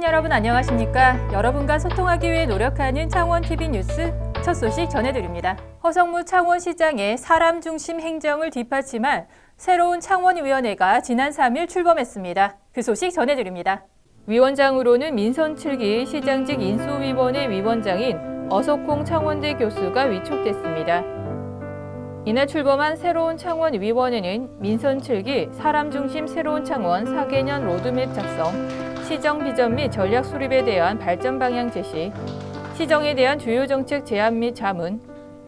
시민 여러분 안녕하십니까? 여러분과 소통하기 위해 노력하는 창원 TV 뉴스 첫 소식 전해드립니다. 허성무 창원시장의 사람 중심 행정을 뒷받침할 새로운 창원위원회가 지난 3일 출범했습니다. 그 소식 전해드립니다. 위원장으로는 민선 7기 시장직 인수위원회 위원장인 어석홍 창원대 교수가 위촉됐습니다. 이날 출범한 새로운 창원 위원회는 민선 7기 사람 중심 새로운 창원 4개년 로드맵 작성, 시정 비전 및 전략 수립에 대한 발전 방향 제시, 시정에 대한 주요 정책 제안 및 자문,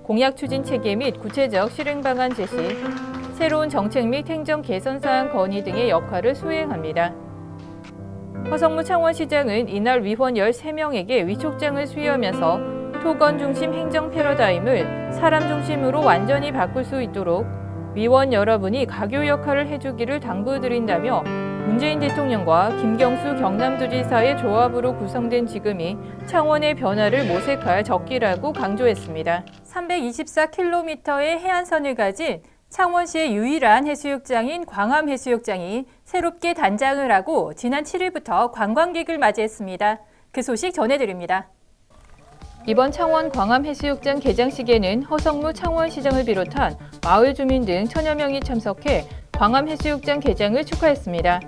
공약 추진 체계 및 구체적 실행 방안 제시, 새로운 정책 및 행정 개선 사항 건의 등의 역할을 수행합니다. 허성무 창원시장은 이날 위원 13명에게 위촉장을 수여하면서 토건 중심 행정 패러다임을 사람 중심으로 완전히 바꿀 수 있도록 위원 여러분이 가교 역할을 해주기를 당부드린다며 문재인 대통령과 김경수 경남도지사의 조합으로 구성된 지금이 창원의 변화를 모색할 적기라고 강조했습니다. 324km의 해안선을 가진 창원시의 유일한 해수욕장인 광암 해수욕장이 새롭게 단장을 하고 지난 7일부터 관광객을 맞이했습니다. 그 소식 전해드립니다. 이번 창원 광암 해수욕장 개장식에는 허성무 창원시장을 비롯한 마을 주민 등 천여 명이 참석해 광암 해수욕장 개장을 축하했습니다.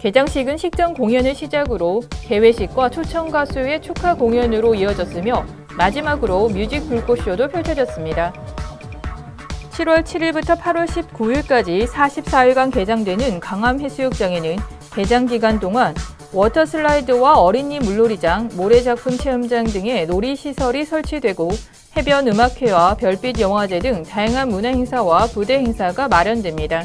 개장식은 식전 공연을 시작으로 개회식과 초청 가수의 축하 공연으로 이어졌으며 마지막으로 뮤직 불꽃쇼도 펼쳐졌습니다. 7월 7일부터 8월 19일까지 44일간 개장되는 강암 해수욕장에는 개장 기간 동안 워터 슬라이드와 어린이 물놀이장, 모래작품 체험장 등의 놀이 시설이 설치되고 해변 음악회와 별빛 영화제 등 다양한 문화 행사와 부대 행사가 마련됩니다.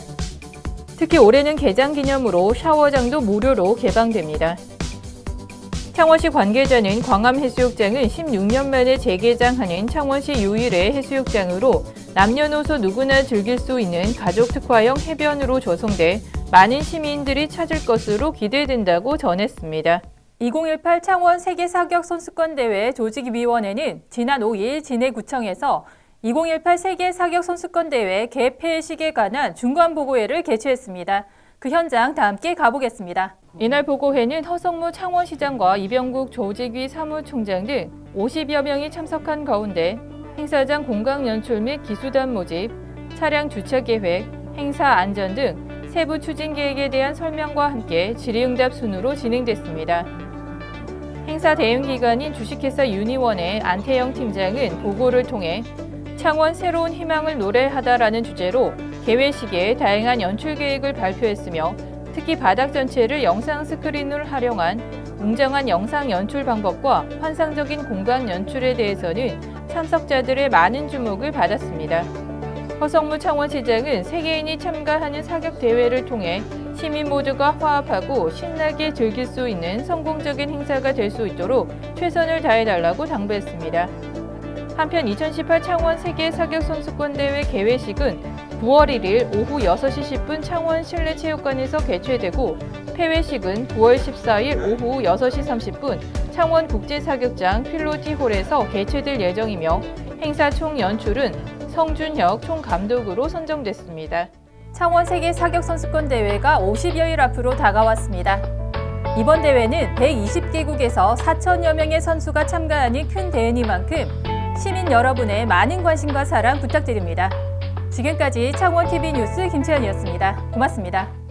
특히 올해는 개장 기념으로 샤워장도 무료로 개방됩니다. 창원시 관계자는 광암해수욕장은 16년 만에 재개장하는 창원시 유일의 해수욕장으로 남녀노소 누구나 즐길 수 있는 가족 특화형 해변으로 조성돼 많은 시민들이 찾을 것으로 기대된다고 전했습니다. 2018 창원 세계 사격 선수권 대회 조직위원회는 지난 5일 진해구청에서 2018 세계 사격 선수권 대회 개폐식에 관한 중간 보고회를 개최했습니다. 그 현장 다 함께 가보겠습니다. 이날 보고회는 허성무 창원시장과 이병국 조직위 사무총장 등 50여 명이 참석한 가운데 행사장 공강 연출 및 기수단 모집, 차량 주차 계획, 행사 안전 등 세부 추진 계획에 대한 설명과 함께 질의응답 순으로 진행됐습니다. 행사 대응 기관인 주식회사 유니원의 안태영 팀장은 보고를 통해 창원 새로운 희망을 노래하다라는 주제로 개회식에 다양한 연출 계획을 발표했으며 특히 바닥 전체를 영상 스크린을 활용한 웅장한 영상 연출 방법과 환상적인 공간 연출에 대해서는 참석자들의 많은 주목을 받았습니다. 허성무 창원시장은 세계인이 참가하는 사격 대회를 통해 시민 모두가 화합하고 신나게 즐길 수 있는 성공적인 행사가 될 수 있도록 최선을 다해달라고 당부했습니다. 한편 2018 창원 세계 사격 선수권 대회 개회식은 9월 1일 오후 6시 10분 창원 실내체육관에서 개최되고 폐회식은 9월 14일 오후 6시 30분 창원 국제사격장 필로티홀에서 개최될 예정이며 행사 총 연출은 성준혁 총감독으로 선정됐습니다. 창원 세계 사격 선수권 대회가 50여일 앞으로 다가왔습니다. 이번 대회는 120개국에서 4천여 명의 선수가 참가하는 큰 대회니만큼 시민 여러분의 많은 관심과 사랑 부탁드립니다. 지금까지 창원 TV 뉴스 김채연이었습니다. 고맙습니다.